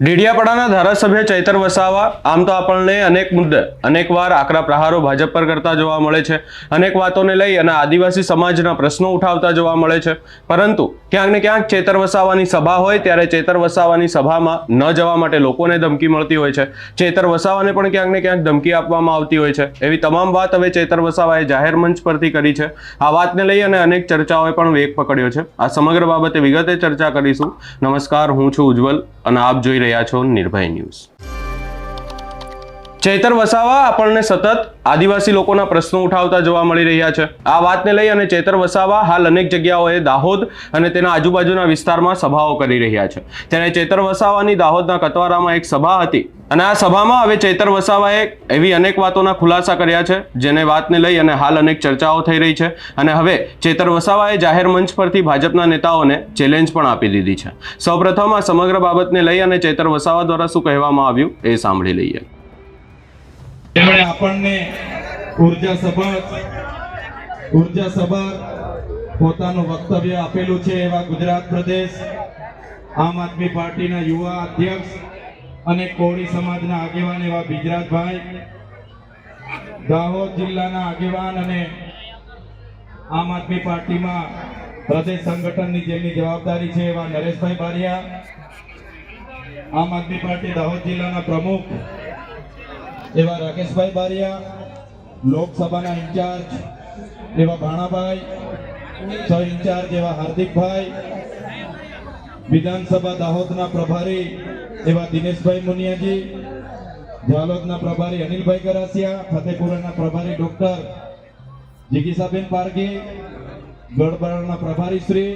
ડેડિયાપાડાના ધારાસભ્ય ચૈતર વસાવા, આમ તો આપણને અનેક મુદ્દે અનેકવાર આકરા પ્રહારો ભાજપ પર કરતા જોવા મળે છે. અનેક વાતોને લઈ અને આદિવાસી સમાજના પ્રશ્નો ઉઠાવતા જોવા મળે છે. પરંતુ ક્યાંક ને ક્યાંક ચેતર વસાવાની સભા હોય, ત્યારે ચેતર વસાવાની સભામાં ન જવા માટે લોકોને ધમકી મળતી હોય છે. ચેતર વસાવાને પણ ક્યાંક ને ક્યાંક ધમકી આપવામાં આવતી હોય છે. એવી તમામ વાત હવે ચેતર વસાવાએ જાહેર મંચ પરથી કરી છે. આ વાતને લઈ અને અનેક ચર્ચાઓએ પણ વેગ પકડ્યો છે. આ સમગ્ર બાબતે વિગતે ચર્ચા કરીશું. નમસ્કાર, હું છું ઉજ્જવલ અને આપ જોઈ રહ્યા છો નિર્ભય ન્યૂઝ. ચૈતર વસાવા આપણને સતત આદિવાસી લોકોના પ્રશ્નો ઉઠાવતા જોવા મળી રહ્યા છે. આ વાતને લઈ અને ચેતર વસાવા હાલ અનેક જગ્યાઓએ દાહોદ અને તેના આજુબાજુના વિસ્તારમાં સભાઓ કરી રહ્યા છે. ત્યારે ચેતર વસાવાની દાહોદના કતવારામાં એક સભા હતી. અને આ સભામાં હવે ચૈતર વસાવાએ એવી અનેક વાતોના ખુલાસા કર્યા છે, જેને વાતને લઈ અને હાલ અનેક ચર્ચાઓ થઈ રહી છે. અને હવે ચેતર વસાવાએ જાહેર મંચ પરથી ભાજપના નેતાઓને ચેલેન્જ પણ આપી દીધી છે. સૌપ્રથમ આ સમગ્ર બાબતને લઈ અને ચેતર વસાવા દ્વારા શું કહેવામાં આવ્યું એ સાંભળી લઈએ. તેમણે આપણને ઊર્જા સભર ઊર્જા સભર પોતાનું વક્તવ્ય આપેલું છે એવા ગુજરાત પ્રદેશ આમ આદમી પાર્ટીના યુવા અધ્યક્ષ અને કોળી સમાજના આગેવાન એવા બિજરાજભાઈ, દાહોદ જિલ્લાના આગેવાન અને આમ આદમી પાર્ટીમાં પ્રદેશ સંગઠનની જેમની જવાબદારી છે એવા નરેશભાઈ બારિયા, આમ આદમી પાર્ટી દાહોદ જિલ્લાના પ્રમુખ એવા રાકેશભાઈ બારિયા, લોકસભાના ઇન્ચાર્જ એવા ભાણાભાઈ સહ ઇન્ચાર્જ એવા હાર્દિકભાઈ, વિધાનસભા દાહોદના પ્રભારી એવા દિનેશભાઈ મુનિયાજી, જાલોદના પ્રભારી અનિલભાઈ ગરાસિયા, ફતેપુરાના પ્રભારી ડોક્ટર જીગીસાબેન પારગી ગઢબારાના પ્રભારી શ્રી,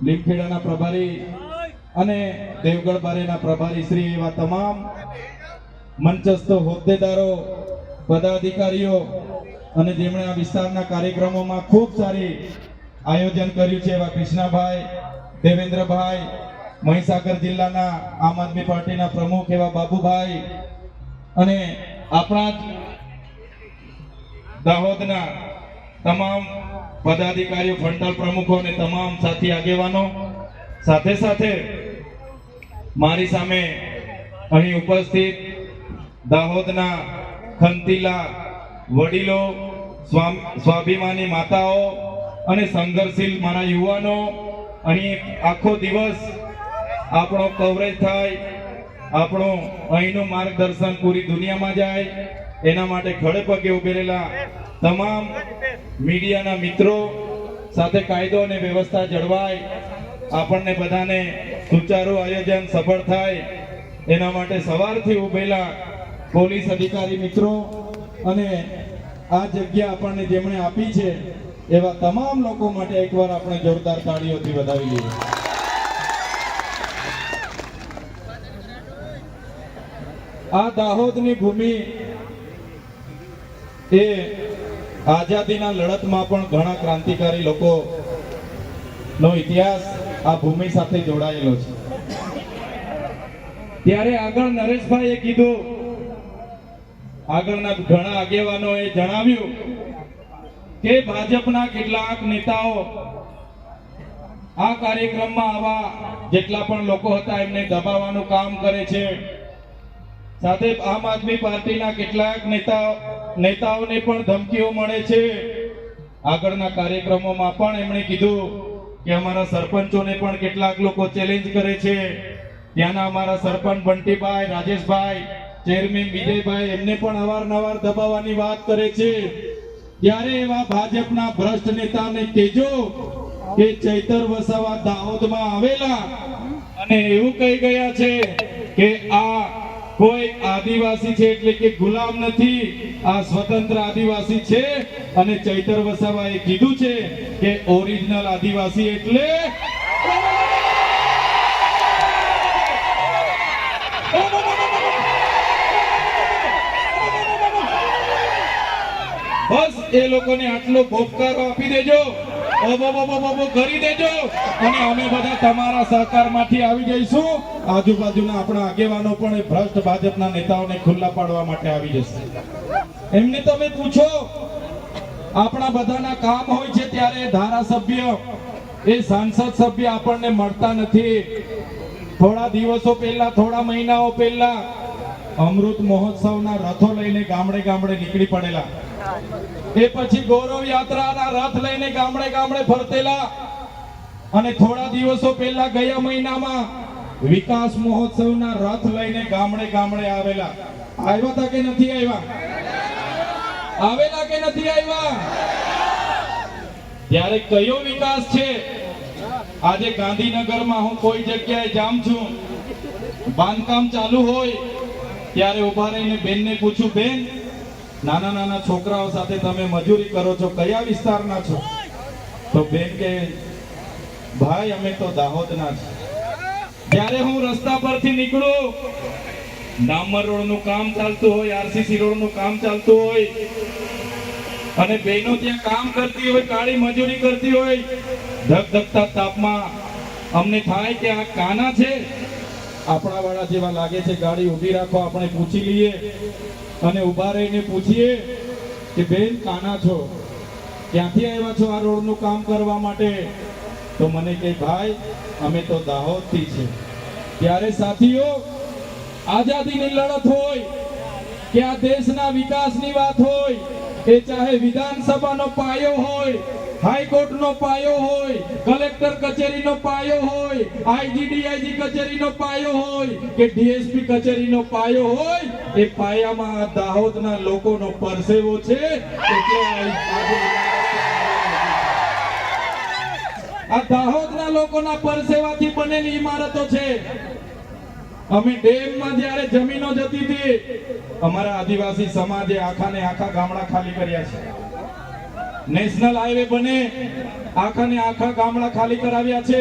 લીમખેડાના પ્રભારી અને દેવગઢ બારેના પ્રભારી શ્રી એવા તમામ મંચસ્થ હોદ્દેદારો, પદાધિકારીઓ અને જેમણે આ વિસ્તારના કાર્યક્રમોમાં ખૂબ સારી આયોજન કર્યું છે એવા કૃષ્ણાભાઈ, દેવેન્દ્રભાઈ મહીસાગર જિલ્લાના આમ આદમી પાર્ટીના પ્રમુખ એવા બાબુભાઈ અને આપણા જ દાહોદના તમામ પદાધિકારીઓ ફંટલ પ્રમુખો અને તમામ સાથી આગેવાનો, સાથે સાથે મારી સામે અહીં ઉપસ્થિત દાહોદના ખંતીલા વડીલો સ્વાભિમાની માતાઓ અને સંઘર્ષશીલ મારા યુવાનો, અહીં આખો દિવસ આપણો કવરેજ થાય, આપણું અહીંનું માર્ગદર્શન પૂરી દુનિયામાં જાય, એના માટે ખડે પગે ઉભેરેલા તમામ મીડિયાના મિત્રો સાથે કાયદો અને વ્યવસ્થા જળવાય, આપણને બધાને સુચારુ આયોજન સફળ થાય, એના માટે સવારથી ઉભેલા પોલીસ અધિકારી મિત્રો અને આ જગ્યા આપણને જેમણે આપી છે, એવા તમામ લોકો માટે એકવાર આપણે જોરદાર તાળીઓથી વધાવી લઈએ. આ દાહોદની ભૂમિ એ આઝાદીના લડતમાં પણ ઘણા ક્રાંતિકારી લોકો નો ઇતિહાસ આ ભૂમિ સાથે જોડાયેલો છે. ત્યારે આગળ નરેશભાઈએ કીધું, આગળના ઘણા આગેવાનોએ જણાવ્યું કે ભાજપના કેટલાક નેતાઓ આ કાર્યક્રમમાં આવા જેટલા પણ લોકો હતા, એમને દબાવવાનું કામ કરે છે. સાથે આમ આદમી પાર્ટીના કેટલાક નેતા, નેતાઓને પણ ધમકીઓ મળે છે. આગળના કાર્યક્રમોમાં પણ એમણે કીધું કે અમારા સરપંચોને પણ કેટલાક લોકો ચેલેન્જ કરે છે. ત્યાંના અમારા સરપંચ બંટીભાઈ, રાજેશભાઈ ચેરમેન વિજયભાઈ એમને પણ અવારનવાર દબાવવાની વાત કરે છે. ત્યારે એવા ભાજપના ભ્રષ્ટ નેતાને કહેજો કે ચૈતર વસાવા દાહોદમાં આવેલા અને એવું કહી ગયા છે કે આ કોઈ આદિવાસી છે એટલે કે ગુલામ નથી, આ સ્વતંત્ર આદિવાસી છે. અને ચૈતર વસાવાએ કીધું છે કે ઓરિજિનલ આદિવાસી એટલે બસ એ લોકોને આટલો બોપકારો આપી દેજો. આવી જઈશું. આજુબાજુના આપણા આગેવાનો પણ ભ્રષ્ટ ભાજપના નેતાઓને ખુલ્લા પાડવા માટે આવી જશે. તમે પૂછો, આપણા બધાના કામ હોય છે ત્યારે ધારાસભ્ય, એ સાંસદ સભ્ય આપણને મળતા નથી. થોડા દિવસો પહેલા, થોડા મહિનાઓ પહેલા અમૃત મહોત્સવના રથો લઈને ગામડે ગામડે નીકળી પડેલા. એ પછી ગૌરવ યાત્રાના રથ લઈને ગામડે ગામડે ફરતેલા. અને થોડા દિવસો પહેલા ગયા મહિનામાં વિકાસ મહોત્સવના રથ લઈને ગામડે ગામડે આવેલા. આવ્યા હતા કે નથી આવ્યા? આવેલા કે નથી આવ્યા? ત્યારે કયો વિકાસ છે? આજે ગાંધીનગરમાં હું કોઈ જગ્યાએ જામ છું. બાંધકામ ચાલુ હોય, ત્યારે ઊભા રહીને બેનને પૂછું, બેન નાના નાના છોકરાઓ સાથે તમે મજૂરી કરો છો, કયા વિસ્તારના છો? તો બેન કે, ભાઈ, અમે તો દાહોદના છે. જ્યારે હું રસ્તા પરથી નીકળું, ડામર રોડનું કામ ચાલતું હોય, આરસીસી રોડનું કામ ચાલતું હોય, અને બહેનો ત્યાં કામ કરતી હોય, કાળી મજૂરી કરતી હોય, ધગધગતા તાપમાં અમને થાય કે આ કાના છે? આપણા વાળા જેવા લાગે છે, ગાડી ઊભી રાખો, આપણે પૂછી લઈએ અને ઊભા રહીને પૂછીએ કે બેન, કાના છો? ક્યાંથી આવ્યા છો આ રોડનું કામ કરવા માટે? તો મને કે ભાઈ, અમે તો દાહોદથી છે. ત્યારે સાથીઓ, આઝાદીની લડત હોય કે આ દેશના વિકાસની વાત હોય, એ ચાહે વિધાનસભાનો પાયો હોય હાઈકોર્ટનો પાયો હોય, કલેક્ટર કચેરીનો પાયો હોય આઈજીડીઆઈજી કચેરીનો પાયો હોય કે ડીએસપી કચેરીનો પાયો હોય, એ પાયામાં દાહોદના લોકોનો પરસેવો છે એટલે આ- દાહોદના લોકોના પરસેવાથી બનેલી ઇમારતો છે. અમે ડેમમાં જ્યારે જમીનો જતી હતી, અમારા આદિવાસી સમાજે આખા ને આખા ગામડા ખાલી કર્યા છે. નેશનલ હાઈવે બને. આખા ને આખા ગામડા ખાલી કરાવ્યા છે.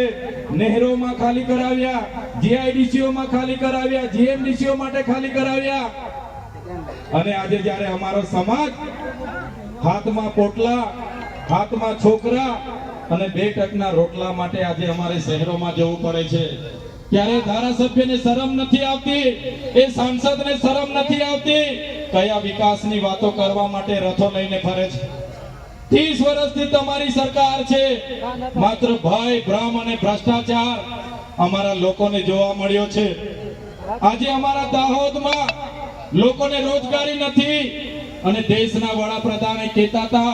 નહેરોમાં ખાલી કરાવ્યા. જીઆઈડીસીઓ માં ખાલી કરાવ્યા. જીએમડીસીઓ માટે ખાલી કરાવ્યા. અને આજે જ્યારે અમારો સમાજ હાથમાં પોટલા, હાથમાં છોકરા અને બે ટકના રોટલા માટે આજે અમારે શહેરોમાં જવું પડે છે. ત્યારે ધારાસભ્યને શરમ નથી આવતી. એ સાંસદને શરમ નથી આવતી. કયા વિકાસની વાતો કરવા માટે રથો લઈને ફરે છે. ત્રીસ વર્ષથી તમારી સરકાર છે. માત્ર ભય ભ્રમ અને ભ્રષ્ટાચાર અમારા લોકોને જોવા મળ્યો છે. આજે અમારા દાહોદમાં લોકોને રોજગારી નથી અને દેશના વડાપ્રધાને કહેતા હતા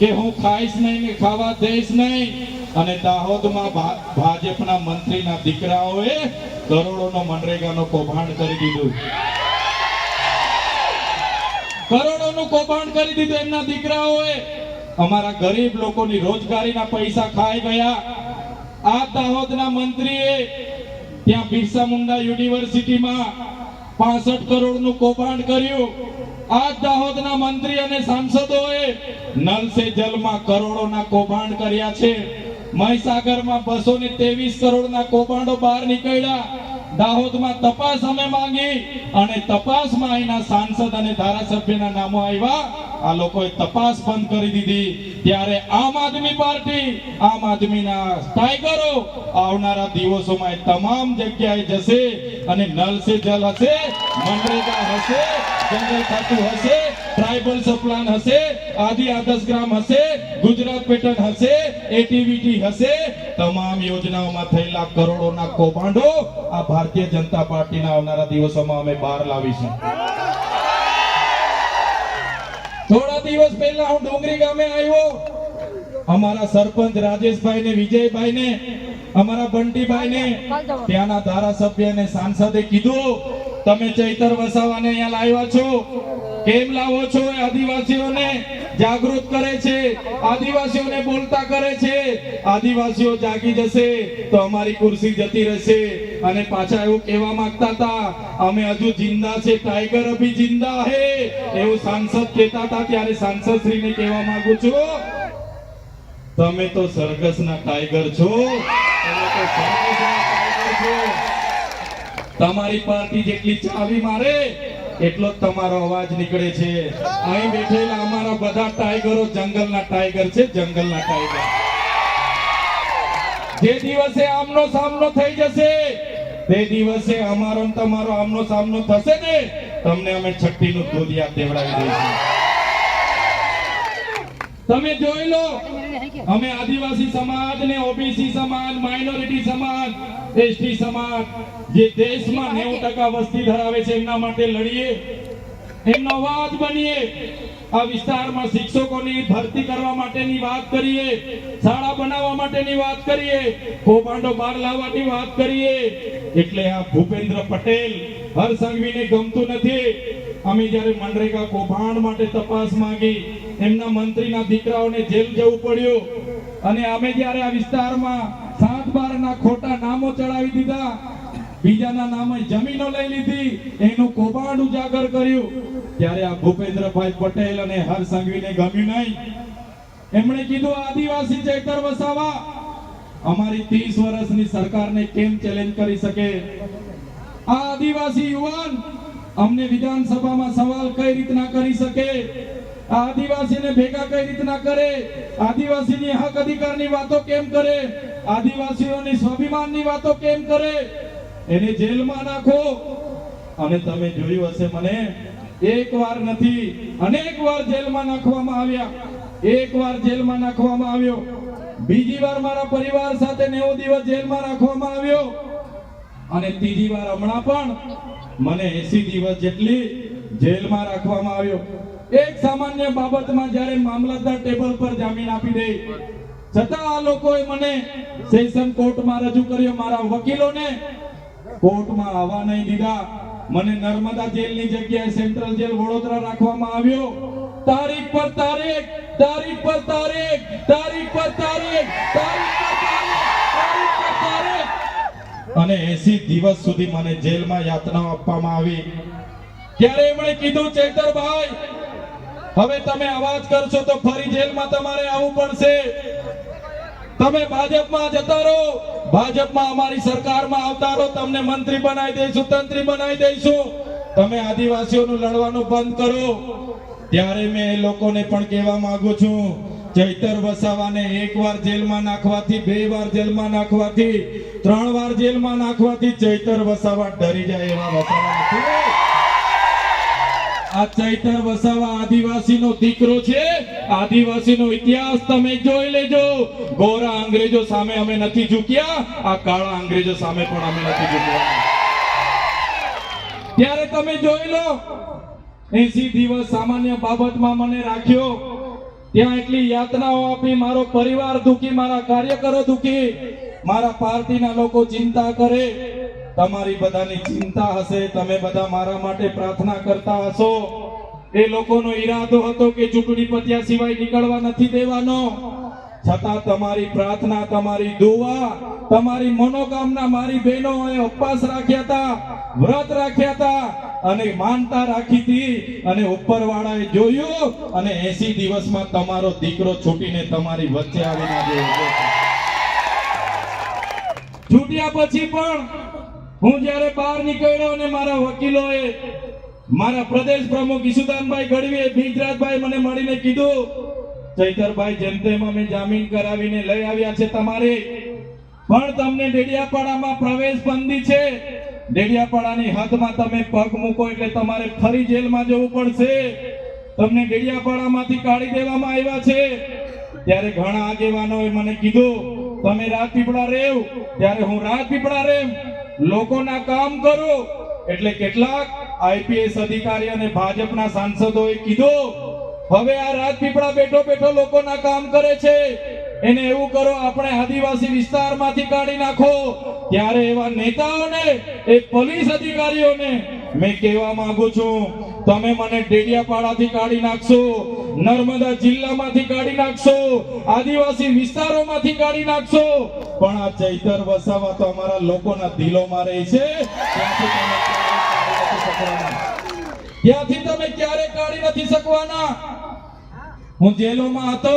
કે હું ખાઈશ નહીં ને ખાવા દઈશ નહીં. અને દાહોદમાં ભાજપના મંત્રીના દીકરાઓએ કરોડોનો મનરેગાનો કૌભાંડ કરી દીધું. કરોડોનું કૌભાંડ કરી દીધું એમના દીકરાઓએ. અમારા ગરીબ લોકોની રોજગારીના પૈસા ખાઈ ગયા. આ દાહોદના મંત્રીએ ત્યાં બિરસા મુંડા યુનિવર્સિટીમાં પાસઠ કરોડનું કૌભાંડ કર્યું. આ દાહોદના મંત્રી અને સાંસદોએ નલ સે જલમાં કરોડોના કૌભાંડ કર્યા છે. મહીસાગરમાં બસો ને ત્રેવીસ કરોડના કૌભાંડો બહાર નીકળ્યા. દાહોદમાં તપાસ અમે માંગી અને તપાસમાં અહીંના સાંસદ અને ધારાસભ્યના નામો આવ્યા. આ લોકોએ તપાસ બંધ કરી દીધી. ત્યારે આમ આદમી પાર્ટી, આમ આદમીના ટાઈગરો આવનારા દિવસોમાં તમામ જગ્યાએ જશે અને નલ સે જલ હશે, મનરેગા હશે જંગલ ખાતું હશે, ટ્રાઇબલ સપ્લાન હશે, આદિ આદર્શ ગ્રામ હશે, ગુજરાત પેટર્ન હશે, એટીવીટી હશે, તમામ યોજનાઓમાં થયેલા કરોડોના કૌભાંડો આ ભારતીય જનતા પાર્ટીના આવનારા દિવસોમાં અમે બહાર લાવીશું. થોડા દિવસ પહેલા હું ડુંગરી ગામે આવ્યો. અમારા સરપંચ રાજેશભાઈ ને વિજયભાઈ ને અમારા બંટીભાઈ ને ત્યાંના ધારાસભ્ય ને સાંસદે કીધું તમે ચૈતર વસાવાને અહીંયા લાવ્યા છો? કેમ લાવો છો એ આદિવાસીઓને? જાગૃત કરે છે. આદિવાસીઓને બોલતા કરે છે. આદિવાસીઓ જાગી જશે તો અમારી કુર્સી જતી રહેશે. અને પાછા એવું કહેવા માંગતા હતા, અમે હજુ જિંદા છે, ટાઈગર અભી જિંદા હે. એવું સાંસદ કહેતા હતા, ત્યારે સાંસદ શ્રીને કહેવા માંગુ છું, તમે તો સરગસના ટાઈગર છો. તમે તો સરગસના ટાઈગર છો. તમારી પાર્ટી જેટલી ચાવી મારે, એટલો તમારો અવાજ નીકળે છે. અહીં બેઠેલા અમારા બધા ટાઈગરો જંગલના ટાઈગર છે, જંગલના ટાઈગર. જે દિવસે આમનો સામનો થઈ જશે, તે દિવસે અમારો તમારો આમનો સામનો થશે ને, તમને અમે છઠ્ઠીનું દૂધિયા દેવડાવી દઈશું. તમે જોઈ લો. અમે આદિવાસી સમાજ ને ઓબીસી સમાજ, માઇનોરિટી સમાજ, એસટી સમાજ, જે દેશમાં નેવું ટકા વસ્તી ધરાવે છે, એમના માટે લડીએ. એમનો અવાજ બનીએ. આ વિસ્તારમાં શિક્ષકોની ભરતી કરવા માટેની વાત કરીએ. શાળા બનાવવા માટેની વાત કરીએ. કૌભાંડો બહાર લાવવાની વાત કરીએ. એટલે આ ભૂપેન્દ્ર પટેલ હર સંઘવીને ગમતું નથી. અમે જ્યારે મનરેગા કૌભાંડ માટે તપાસ માંગી એમના મંત્રીના દીકરાઓને જેલ જવું પડ્યું. અને અમે જ્યારે આ વિસ્તારમાં સાત બારના ખોટા નામો ચડાવી દીધા, બીજાના નામે જમીનો લઈ લીધી, એનું કૌભાંડ ઉજાગર કર્યું. ત્યારે આ ભૂપેન્દ્રભાઈ પટેલ અને હર સંઘવીને ગમ્યું નહીં. એમણે કીધું, આદિવાસી ચેતર વસાવા. અમારી 30 વર્ષની સરકારને કેમ ચેલેન્જ કરી શકે? આ આદિવાસી યુવાન અમને વિધાનસભામાં સવાલ કઈ રીતના કરી શકે? આદિવાસીને ભેગા કઈ રીતના કરે? આદિવાસીની હક અધિકારની વાતો કેમ કરે? આદિવાસીઓની સ્વાભિમાનની વાતો કેમ કરે? એને જેલમાં નાખો. અને તમે જોયું હશે મને, એક વાર નથી, અનેક વાર જેલમાં નાખવામાં આવ્યા. એક વાર જેલમાં નાખવામાં આવ્યો. બીજી વાર મારા પરિવાર સાથે નેવું દિવસ જેલમાં રાખવામાં આવ્યો. અને ત્રીજી વાર હમણાં પણ મને 80 દિવસ જેટલી જેલમાં રાખવામાં આવ્યો. એક સામાન્ય બાબતમાં જ્યારે મામલતદાર ટેબલ પર જામીન આપી દે, છતાં આ લોકોએ મને સેશન કોર્ટમાં રજૂ કર્યો, મારા વકીલોને કોર્ટમાં આવવા નહીં દીધા. મને નર્મદા જેલની જગ્યાએ સેન્ટ્રલ જેલ વડોદરા રાખવામાં આવ્યો. તારીખ પર તારીખ તારીખ પર તારીખ તારીખ પર તારીખ તારીખ પર તારીખ પર તારીખ. અને 80 દિવસ સુધી મને જેલમાં યાતના આપવામાં આવી. ત્યારે એમણે કીધું, ચેતરભાઈ હવે તમે અવાજ કરશો તો ફરી જેલમાં તમારે આવવું પડશે. તમે ભાજપમાં જતા રહો. ભાજપમાં અમારી સરકારમાં આવતા રહો. તમને મંત્રી બનાવી દઈશું, તંત્રી બનાવી દઈશું. તમે આદિવાસીઓનું લડવાનું બંધ કરો. ત્યારે મેં એ લોકોને પણ કહેવા માંગુ છું, ચૈતર વસાવાને એક વાર જેલમાં નાખવાથી, બે વાર જેલમાં નાખવાથી, ત્રણ વાર જેલમાં નાખવાથી ચૈતર વસાવા ડરી જાય એવા વસાવા નથી ચૈતર વસાવા આદિવાસીનો દીકરો છે. આદિવાસીનો ઇતિહાસ તમે જોઈ લેજો. ગોરા અંગ્રેજો સામે અમે નથી ઝૂક્યા. આ કાળા અંગ્રેજો સામે પણ અમે નથી ઝૂક્યા. ત્યારે તમે જોઈ લો 80 દિવસ સામાન્ય બાબતમાં મને રાખ્યો. ત્યાં એટલી યાતનાઓ આપી, મારો પરિવાર દુખી, મારા કાર્યકરો દુખી. મારા પાર્ટીના લોકો ચિંતા કરે. તમારી બધાની ચિંતા હશે, તમે બધા મારા માટે પ્રાર્થના કરતા હશો એ લોકોનો ઈરાદો હતો કે ચૂંટણી પત્યા સિવાય નીકળવા નથી દેવાનો છતાં તમારી પ્રાર્થના, તમારી દુવા તમારી મનોકામના મારી બહેનોએ ઉપવાસ રાખ્યા હતા, વ્રત રાખ્યા હતા અને માનતા રાખી હતી અને ઉપરવાળાએ જોયું અને 80 દિવસમાં તમારો દીકરો છૂટીને તમારી વચ્ચે આવીને. છૂટ્યા પછી પણ હું જ્યારે બહાર નીકળ્યો અને મારા વકીલોએ મારા પ્રદેશ પ્રમુખ ઈશુદાનભાઈ ગઢવીએ ભીજરાજભાઈ મને મળીને કીધું, ચૈતરભાઈ, જેમ તેમ અમે જામીન કરાવીને લઈ આવ્યા છે તમારે. પણ તમને ડેડિયાપાડામાં પ્રવેશ બંધી છે. ડેડિયાપાડાની હદમાં તમે પગ મૂકો એટલે તમારે ફરી જેલમાં જવું પડશે. તમને ડેડિયાપાડામાંથી કાઢી દેવામાં આવ્યા છે. ત્યારે ઘણા આગેવાનોએ મને કીધું, તમે રાજપીપળા રેવ. ત્યારે હું રાજપીપળા રેવ લોકોના કામ કરો. એટલે કેટલાક આઈપીએસ અધિકારી અને ભાજપના સાંસદોએ કીધું, હવે આ રાજપીપળા બેઠો બેઠો લોકોના કામ કરે છે. એને એવું કરો, આપણે આદિવાસી વિસ્તારમાંથી કાઢી નાખો. ત્યારે એવા નેતાઓને, એ પોલીસ અધિકારીઓને મેં કહેવા માંગુ છું તમે મને ડેડિયાપાડાથી કાઢી નાખશો, નર્મદા જિલ્લામાંથી કાઢી નાખશો, આદિવાસી વિસ્તારોમાંથી કાઢી નાખશો. પણ આ ચૈતર વસાવા તો અમારા લોકોના દિલોમાં રહે છે. ત્યાંથી તમે ક્યારે કાઢી નથી શકવાના. હું જેલોમાં હતો,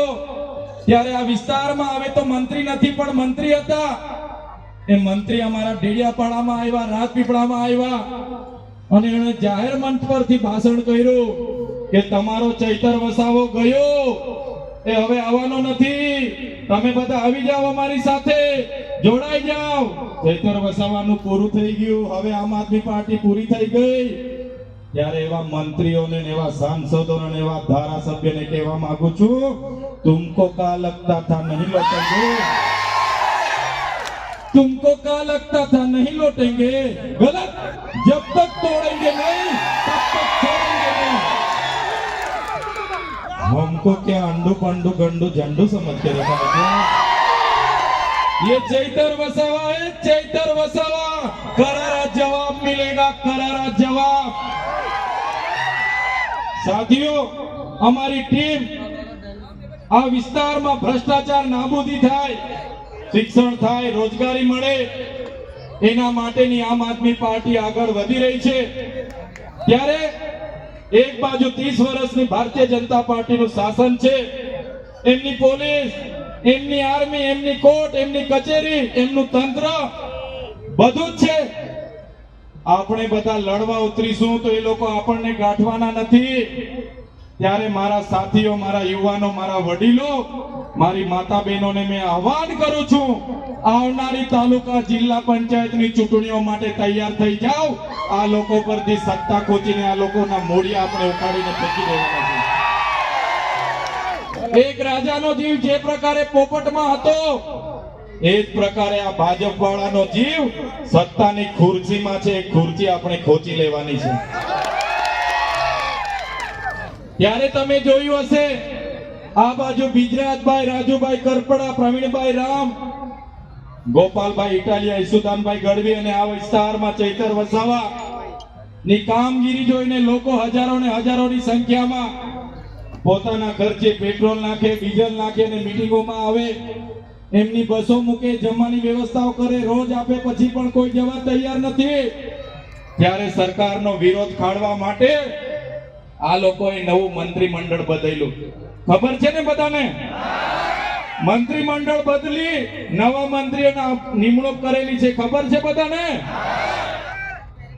ત્યારે આ વિસ્તારમાં હવે તો મંત્રી નથી, પણ મંત્રી હતા. એ મંત્રી અમારા ડેડિયાપાડામાં આવ્યા, રાજપીપળામાં આવ્યા. અને એણે જાહેર મંચ પરથી ભાષણ કર્યું કે તમારો ચૈતર વસાવો ગયો. એ હવે આવવાનો નથી. તમે બધા આવી જાઓ અમારી સાથે. જોડાઈ જાઓ. ચૈતર વસાવાનું પૂરું થઈ ગયું. હવે આમ આદમી પાર્ટી પૂરી થઈ ગઈ. ત્યારે એવા મંત્રીઓને એવા સાંસદોને એવા ધારાસભ્યને કહેવા માંગુ છું, તુમકો કા લગતા થા નહીં લौटेंगे तुमको क्या लगता था नहीं लौटेंगे गलत जब तक तोड़ेंगे नहीं तब तक छोड़ेंगे नहीं हमको क्या अंडू पंडू गंडू झंडू समझ के रखा है ये चैतर वसावा है चैतर वसावा करारा जवाब मिलेगा करारा जवाब સાથીઓ અમારી ટીમ આ વિસ્તારમાં ભ્રષ્ટાચાર નાબૂદી થાય શિક્ષણ થાય, રોજગારી મળે, એના માટેની આમ આદમી પાર્ટી આગળ વધી રહી છે. ત્યારે એક બાજુ ત્રીસ વર્ષની ભારતીય જનતા પાર્ટીનું શાસન છે, એમની પોલીસ, એમની આર્મી, એમની કોર્ટ, એમની કચેરી, એમનું તંત્ર, બધું જ છે. આપણે બધા લડવા ઉતરીશું તો એ લોકો આપણને ગાંઠવાના નથી. ત્યારે મારા સાથીઓ, મારા યુવાનો, મારા વડીલો, મારી માતા બહેનોને મેં આહવાન કરું છું, આવનારી તાલુકા જિલ્લા પંચાયતની ચૂંટણીઓ માટે તૈયાર થઈ જાઓ. આ લોકો પરથી સત્તા ખોચીને આ લોકોના મોડિયા આપણે ઉપાડીને ફેંકી દેવાના છે એક રાજાનો જીવ જે પ્રકારે પોપટમાં હતો, એ જ પ્રકારે આ ભાજપ વાળાનો જીવ સત્તાની ખુરશીમાં છે. ખુરશી આપણે ખોચી લેવાની છે. ત્યારે તમે જોયું હશે, આ બાજુ બિજરાજભાઈ, રાજુભાઈ કરપડા, પ્રવીણભાઈ રામ, ગોપાલભાઈ ઇટાલિયા, ઈસુદાનભાઈ ગઢવી અને આ વિસ્તારમાં ચૈતર વસાવા ની કામગીરી જોઈને લોકો હજારો ને હજારોની સંખ્યામાં પોતાના ખર્ચે પેટ્રોલ નાખે, ડીઝલ નાખે અને મિટિંગોમાં આવે. એમની બસો મૂકે, જમવાની વ્યવસ્થાઓ કરે, રોજ આપે પછી પણ કોઈ જવા તૈયાર નથી. ત્યારે સરકારનો વિરોધ ખાડવા માટે આ લોકોએ નવું મંત્રીમંડળ બદલ્યું. ખબર છે ને બધાને? મંત્રીમંડળ બદલી નવા મંત્રીઓના નિમણૂક કરેલી છે. ખબર છે બધાને?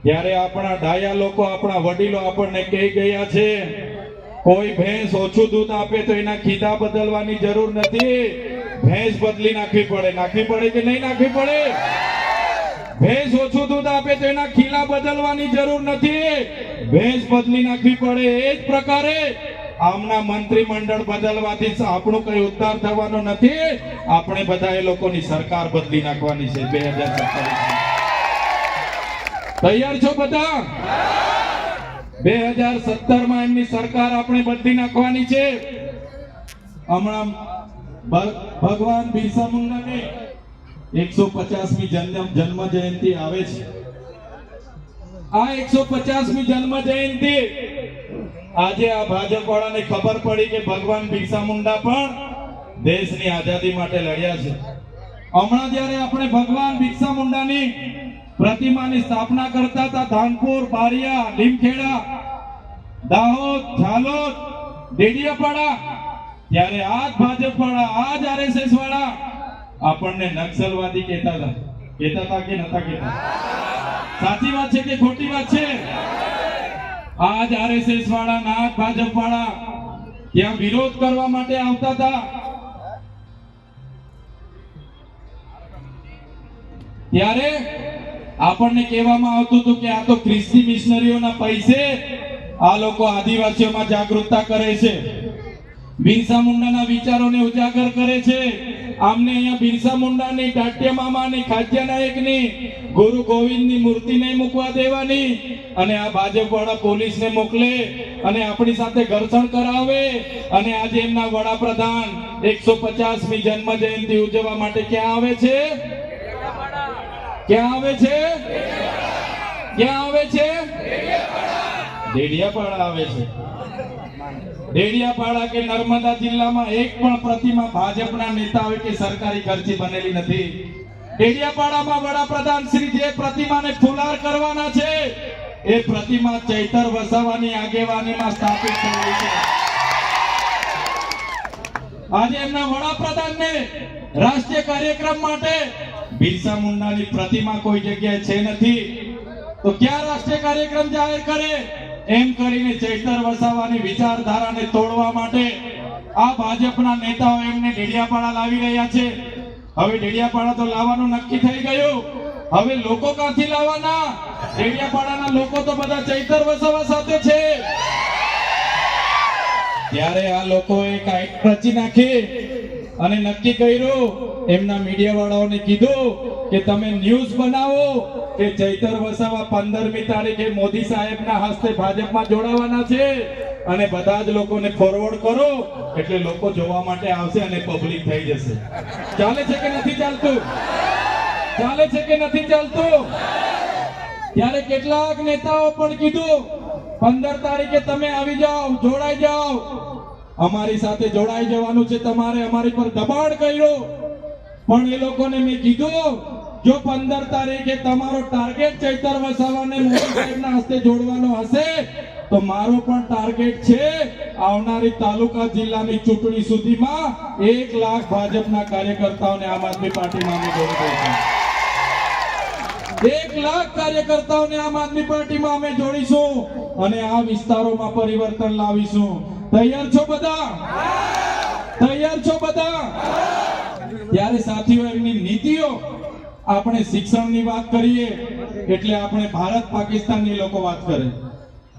ત્યારે આપણા ડાયા લોકો, આપણા વડીલો આપણને કહી ગયા છે, કોઈ ભેંસ ઓછું દૂધ આપે તો એના ખીધા બદલવાની જરૂર નથી. ભેંસ બદલી નાખવી પડે. નાખવી પડે કે નહીં નાખવી પડે? ભેંસ ઓછું દૂધ આપે તો એના ખીલા બદલવાની જરૂર નથી. ભેંસ બદલી નાખવી પડે એ જ પ્રકારે આમના મંત્રીમંડળ બદલવાથી આપણું કઈ ઉદ્ધાર થવાનો નથી. આપણે બધા એ લોકોની સરકાર બદલી નાખવાની છે બે તૈયાર છો બધા? બે હજાર સત્તરમાં એમની સરકાર આપણે બદલી નાખવાની છે. હમણાં ભગવાન બિરસા મુંડાની એકસો પચાસમી જન્મ જન્મ જયંતિ આવે છે. આ એકસો પચાસમી જન્મ જયંતિ આજે આ ભાજપ વાળાને ખબર પડી કે ભગવાન બિરસા મુંડા પણ દેશની આઝાદી માટે લડ્યા છે. હમણાં જ્યારે આપણે ભગવાન બિરસા મુંડાની પ્રતિમાની સ્થાપના કરતા હતા, ધાનપુર, બારિયા, લીમખેડા, દાહોદ, ઝાલોદ, ડેડિયાપાડા, ત્યારે આ જ ભાજપ વાળા આ જ આરએસએસ વાળા આપણને નક્સલવાદી કહેતા હતા. કહેતા હતા કે નતા કહેતા? સાચી વાત છે કે ખોટી વાત છે? આજ આરએસએસ વાળા ના ભાજપ વાળા ત્યાં વિરોધ કરવા માટે આવતા હતા. ત્યારે આપણને કહેવામાં આવતું હતું કે આ તો ખ્રિસ્તી મિશનરીઓના પૈસે આ લોકો આદિવાસીઓમાં જાગૃતતા કરે છે. બિરસા મુંડાના વિચારોને ઉજાગર કરે છે. આમને અહીંયા બિરસા મુંડાની, ટાટ્યા મામાની ખાદ્ય નાયકની, ગુરુ ગોવિંદની મૂર્તિ નહીં મૂકવા દેવાની અને આ ભાજપ વાળા પોલીસને મોકલે અને આપણી સાથે ઘર્ષણ કરાવે અને આજે એમના વડાપ્રધાન એકસો પચાસમી જન્મ જયંતિ ઉજવવા માટે ક્યાં આવે છે? ક્યાં આવે છે? ક્યાં આવે છે? ડેડિયાપાડા આવે છે. ડેડિયાપાડા કે નર્મદા જિલ્લામાં એક પણ પ્રતિમા ભાજપના નેતાઓ કે સરકારી ખર્ચી બનેલી નથી. ડેડિયાપાડામાં વડાપ્રધાન શ્રી જે પ્રતિમાને ફુલાર કરવાના છે, એ પ્રતિમા ચૈતર વસાવાની આગેવાનીમાં સ્થાપિત થયેલી છે. આજે એમના વડાપ્રધાનને રાષ્ટ્રીય કાર્યક્રમ માટે બિરસા મુંડાની પ્રતિમા કોઈ જગ્યાએ છે નથી. તો ક્યાં રાષ્ટ્રીય કાર્યક્રમ જાહેર કરે? એમ કરીને ચેતર વસાવાની વિચારધારાને તોડવા માટે આ ભાજપના નેતાઓ એમને ડેડિયાપાડા લાવી રહ્યા છે. હવે ડેડિયાપાડા તો લાવવાનું નક્કી થઈ ગયું. હવે લોકો ક્યાંથી લાવવાના? ડેડિયાપાડાના લોકો તો બધા ચૈતર વસાવા સાથે છે. ત્યારે આ લોકોએ કાંઈક રચી નાખી. અને નક્કી કર્યું, એમના મીડિયા વાળાઓને કીધું કે તમે ન્યૂઝ બનાવો કે ચૈતર વસાવા પંદરમી તારીખે મોદી સાહેબના હસ્તે ભાજપમાં જોડાવાના છે. અને બધા જ લોકોને ફોરવર્ડ કરો, એટલે લોકો જોવા માટે આવશે અને પબ્લિક થઈ જશે. ચાલે છે કે નથી ચાલતું? ચાલે છે કે નથી ચાલતું? ત્યારે કેટલાક નેતાઓ પણ કીધું, પંદર તારીખે તમે આવી જાઓ, જોડાઈ જાઓ. અમારી સાથે જોડાઈ જવાનું છે. તમારે અમારી પર દબાણ કર્યું. પણ એ લોકોને મેં કીધું, જો પંદર તારીખે તમારો ટાર્ગેટ ચૈતર વસાવાને મોદી સાહેબના હસ્તે જોડવાનો હશે, તો મારો પણ ટાર્ગેટ છે. આવનારી તાલુકા જિલ્લાની ચૂંટણી સુધીમાં એક લાખ ભાજપના કાર્યકર્તાઓને આમ આદમી પાર્ટીમાં અમે જોડી એક લાખ કાર્યકર્તાઓને આમ આદમી પાર્ટીમાં અમે જોડીશું અને આ વિસ્તારોમાં પરિવર્તન લાવીશું. તૈયાર છો બધા? તૈયાર છો બધા? ત્યારે સાથીઓ, એમની નીતિઓ આપણે શિક્ષણની વાત કરીએ એટલે આપણે ભારત પાકિસ્તાનની લોકો વાત કરે.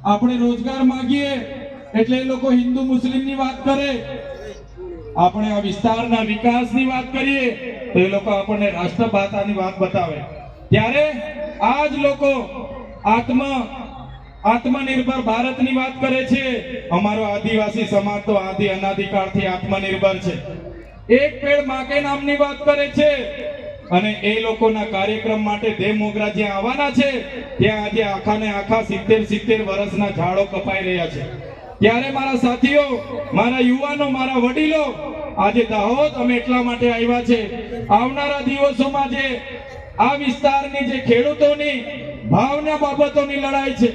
આપણે રોજગાર માંગીએ એટલે એ લોકો હિન્દુ મુસ્લિમની વાત કરે. આપણે આ વિસ્તારના વિકાસની વાત કરીએ તો એ લોકો આપણને રાષ્ટ્રભાષાની વાત બતાવે. ત્યારે આ જ લોકો આત્મ આત્મનિર્ભર ભારતની વાત કરે છે. અમારો આદિવાસી સમાજ તો આદિ અનાદિકાળથી આત્મનિર્ભર છે. એક પેડ માકે નામની વાત કરે છે. અને એ લોકોના કાર્યક્રમ માટે દેવ મોગરા જ્યાં આવવાના છે, ત્યાં આજે આખા ને આખા સિત્તેર સિત્તેર વર્ષના ઝાડો કપાઈ રહ્યા છે. ત્યારે મારા સાથીઓ, મારા યુવાનો, મારા વડીલો, આજે દાહોદ અમે એટલા માટે આવ્યા છે. આવનારા દિવસોમાં જે આ વિસ્તારની જે ખેડૂતોની ભાવના બાબતોની લડાઈ છે.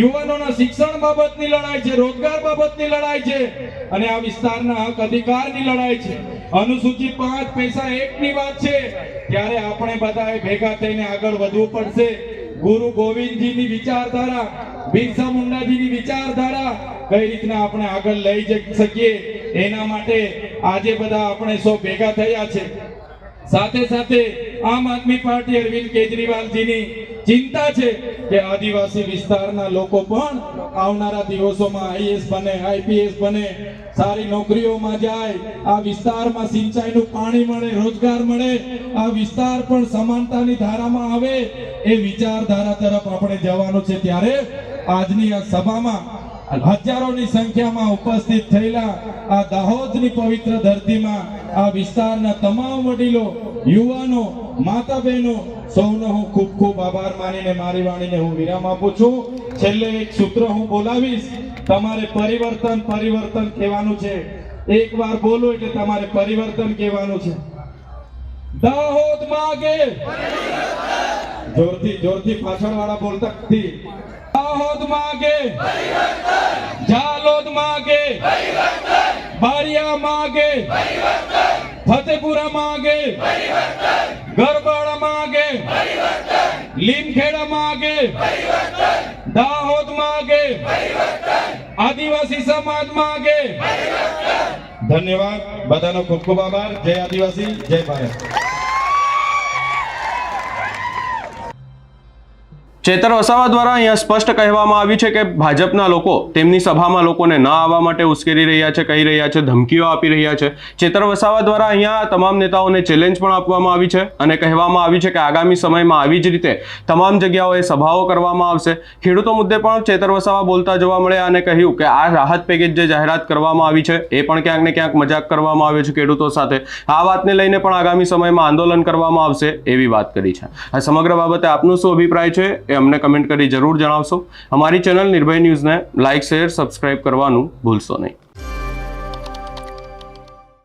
યુવાનોના શિક્ષણ બાબતની લડાઈ છે, રોજગાર બાબતની લડાઈ છે અને આ વિસ્તારના હક અધિકારની લડાઈ છે. અનુસૂચિત પાંચ પૈસા એકની વાત છે. ત્યારે આપણે બધાએ ભેગા થઈને આગળ વધવું પડશે. ગુરુ ગોવિંદજીની વિચારધારા, બિરસા મુંડાજીની વિચારધારા કઈ રીતના આપણે આગળ લઈ જઈ શકીએ? એના માટે આજે બધા આપણે સૌ ભેગા થયા છે. સાથે સાથે આમ આદમી પાર્ટી અરવિંદ કેજરીવાલજીની ચિંતા છે કે આદિવાસી વિસ્તારના લોકો પણ આવનારા દિવસોમાં આઈએસ બને, આઈપીએસ બને, સારી નોકરીઓમાં જાય, આ વિસ્તારમાં સિંચાઈનું પાણી મળે, રોજગાર મળે, આ વિસ્તાર પણ સમાનતાની ધારામાં આવે એ વિચારધારા તરફ આપણે જવાનું છે ત્યારે આજની આ સભામાં હજારોની સંખ્યામાં ઉપસ્થિત થયેલા આ દાહોદની પવિત્ર ધરતીમાં આ વિસ્તારના તમામ વડીલો યુવાનો માતા બહેનો સૌનો હું ખૂબ ખૂબ આભાર માનીને, મારી વાણીને હું વિરામ આપું છું. છેલ્લે એક સૂત્ર હું બોલાવીશ. તમારે પરિવર્તન પરિવર્તન કહેવાનું છે. એક વાર બોલો એટલે તમારે પરિવર્તન કહેવાનું છે. દાહોદ માગે. જોરથી જોરથી પાછળ વાળા બોલતા નથી. દાહોદ માગે. જાલોદ માગે. બારિયા માગે. ફતેપુરા માગે, ગરબાડા માગે, લીમખેડા આગે દાહોદ આગે આદિવાસી સમાજ માગે. ધન્યવાદ. બધાનો ખૂબ ખૂબ આભાર. જય આદિવાસી, જય ભારત. ચેતર વસાવા દ્વારા અહીંયા સ્પષ્ટ કહેવામાં આવ્યું છે કે ભાજપના લોકો તેમની સભામાં લોકોને ન આવવા માટે ઉશ્કેરી રહ્યા છે, કહી રહ્યા છે, ધમકીઓ આપી રહ્યા છે. ચેતર વસાવા દ્વારા અહીંયા તમામ નેતાઓને ચેલેન્જ પણ આપવામાં આવી છે અને કહેવામાં આવ્યું છે કે આગામી સમયમાં આવી જ રીતે તમામ જગ્યાઓએ સભાઓ કરવામાં આવશે. ખેડૂતો મુદ્દે પણ ચેતર વસાવા બોલતા જોવા મળ્યા અને કહ્યું કે આ રાહત પેકેજ જે જાહેરાત કરવામાં આવી છે, એ પણ ક્યાંક ને ક્યાંક મજાક કરવામાં આવ્યો છે ખેડૂતો સાથે. આ વાતને લઈને પણ આગામી સમયમાં આંદોલન કરવામાં આવશે એવી વાત કરી છે. આ સમગ્ર બાબતે આપનું શું અભિપ્રાય છે? એ અમને કમેન્ટ કરી જરૂર જણાવશો. અમારી ચેનલ નિર્ભય ન્યૂઝને લાઇક શેર, સબસ્ક્રાઇબ કરવાનું ભૂલશો નહીં.